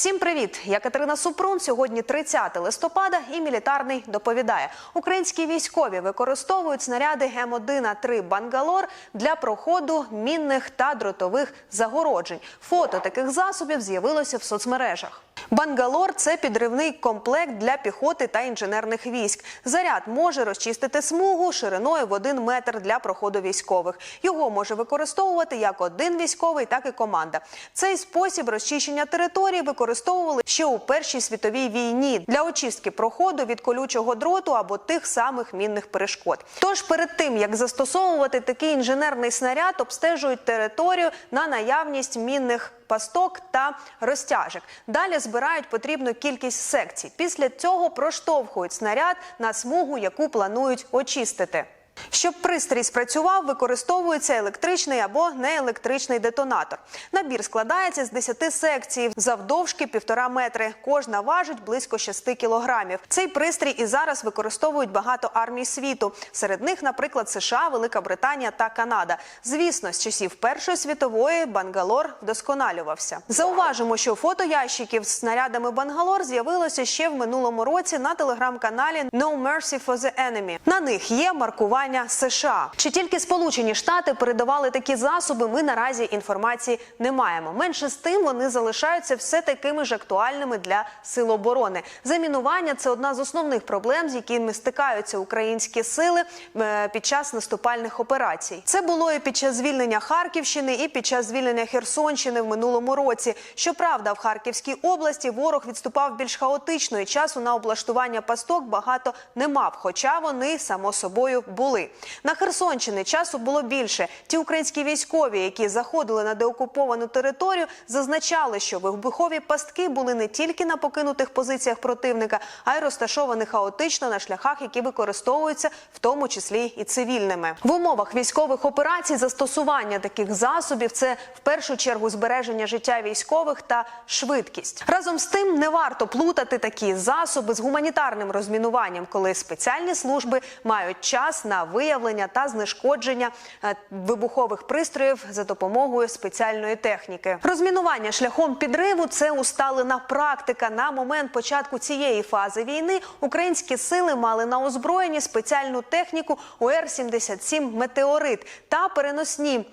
Всім привіт! Я Катерина Супрун. Сьогодні 30 листопада і мілітарний доповідає. Українські військові використовують снаряди М1А3 Бангалор для проходу мінних та дротових загороджень. Фото таких засобів з'явилося в соцмережах. Бангалор це підривний комплект для піхоти та інженерних військ. Заряд може розчистити смугу шириною в один метр для проходу військових. Його може використовувати як один військовий, так і команда. Цей спосіб розчищення території використовували ще у Першій світовій війні для очистки проходу від колючого дроту або тих самих мінних перешкод. Тож перед тим як застосовувати такий інженерний снаряд, обстежують територію на наявність мінних пасток та розтяжок. Далі збирають потрібну кількість секцій. Після цього проштовхують снаряд на смугу, яку планують очистити. Щоб пристрій спрацював, використовується електричний або неелектричний детонатор. Набір складається з 10 секцій завдовжки півтора метри. Кожна важить близько 6 кілограмів. Цей пристрій і зараз використовують багато армій світу. Серед них, наприклад, США, Велика Британія та Канада. Звісно, з часів Першої світової Бангалор вдосконалювався. Зауважимо, що фото ящиків з снарядами Бангалор з'явилося ще в минулому році на телеграм-каналі No Mercy for the Enemy. На них є маркування США. Чи тільки Сполучені Штати передавали такі засоби? Ми наразі інформації не маємо. Менше з тим вони залишаються все такими ж актуальними для сил оборони. Замінування це одна з основних проблем, з якими стикаються українські сили е, під час наступальних операцій. Це було і під час звільнення Харківщини, і під час звільнення Херсонщини в минулому році. Щоправда, в Харківській області ворог відступав більш хаотично і часу на облаштування пасток багато не мав, хоча вони само собою були. На Херсонщині часу було більше. Ті українські військові, які заходили на деокуповану територію, зазначали, що вибухові пастки були не тільки на покинутих позиціях противника, а й розташовані хаотично на шляхах, які використовуються, в тому числі і цивільними. В умовах військових операцій застосування таких засобів це в першу чергу збереження життя військових та швидкість. Разом з тим не варто плутати такі засоби з гуманітарним розмінуванням, коли спеціальні служби мають час на виявлення та знешкодження е, вибухових пристроїв за допомогою спеціальної техніки. Розмінування шляхом підриву це усталена практика. На момент початку цієї фази війни українські сили мали на озброєнні спеціальну техніку УР-77 Метеорит та переносні.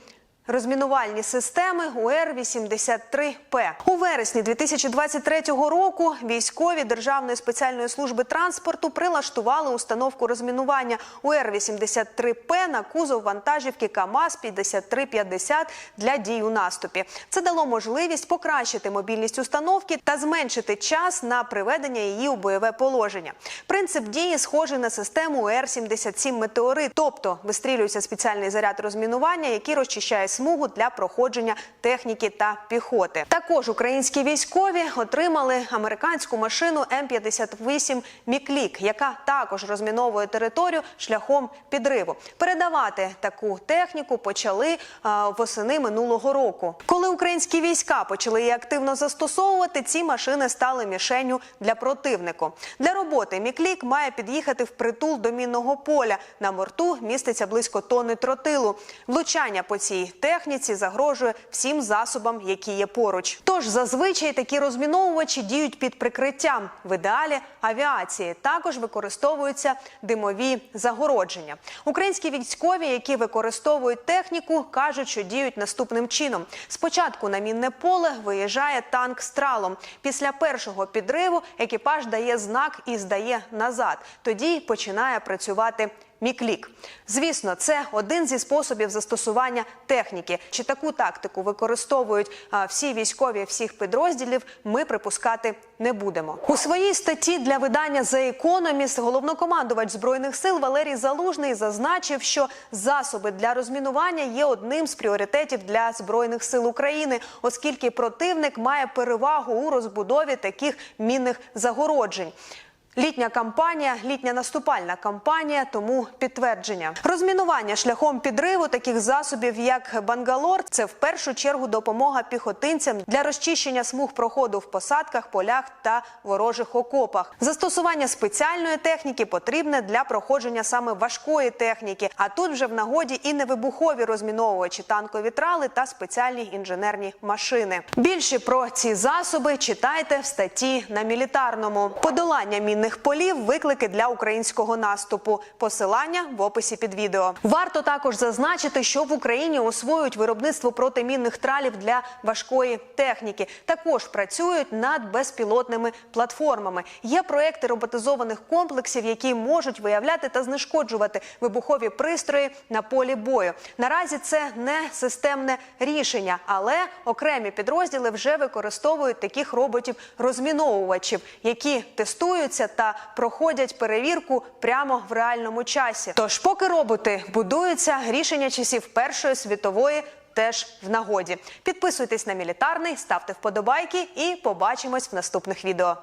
Розмінувальні системи УР-83П. У вересні 2023 року військові Державної спеціальної служби транспорту прилаштували установку розмінування УР-83П на кузов вантажівки КАМАЗ-5350 для дій у наступі. Це дало можливість покращити мобільність установки та зменшити час на приведення її у бойове положення. Принцип дії схожий на систему УР-77 Метеорит, тобто вистрілюється спеціальний заряд розмінування, який розчищає смугу для проходження техніки та піхоти. Також українські військові отримали американську машину М58 Міклік, яка також розміновує територію шляхом підриву. Передавати таку техніку почали а, восени минулого року. Коли українські війська почали її активно застосовувати, ці машини стали мішенню для противнику. Для роботи Міклік має під'їхати в притул до мінного поля. На борту міститься близько тонни тротилу. Влучання по цій техніці загрожує всім засобам, які є поруч. Тож зазвичай такі розміновувачі діють під прикриттям. В ідеалі авіації також використовуються димові загородження. Українські військові, які використовують техніку, кажуть, що діють наступним чином: спочатку на мінне поле виїжджає танк стралом. Після першого підриву екіпаж дає знак і здає назад. Тоді починає працювати Міклік. Звісно, це один зі способів застосування техніки. Чи таку тактику використовують всі військові всіх підрозділів? Ми припускати не будемо. У своїй статті для видання The Economist головнокомандувач збройних сил Валерій Залужний зазначив, що засоби для розмінування є одним з пріоритетів для збройних сил України, оскільки противник має перевагу у розбудові таких мінних загороджень. Літня кампанія, літня наступальна кампанія, тому підтвердження. Розмінування шляхом підриву таких засобів, як Бангалор, це в першу чергу допомога піхотинцям для розчищення смуг проходу в посадках, полях та ворожих окопах. Застосування спеціальної техніки потрібне для проходження саме важкої техніки. А тут вже в нагоді і невибухові розміновувачі, танкові трали та спеціальні інженерні машини. Більше про ці засоби читайте в статті на мілітарному. Подолання мінних полів, виклики для українського наступу. Посилання в описі під відео. Варто також зазначити, що в Україні освоюють виробництво протимінних тралів для важкої техніки. Також працюють над безпілотними платформами. Є проекти роботизованих комплексів, які можуть виявляти та знешкоджувати вибухові пристрої на полі бою. Наразі це не системне рішення, але окремі підрозділи вже використовують таких роботів-розміновувачів, які тестуються та проходять перевірку прямо в реальному часі. Тож, поки роботи будуються, рішення часів Першої світової. Теж в нагоді. Підписуйтесь на мілітарний, ставте вподобайки і побачимось в наступних відео.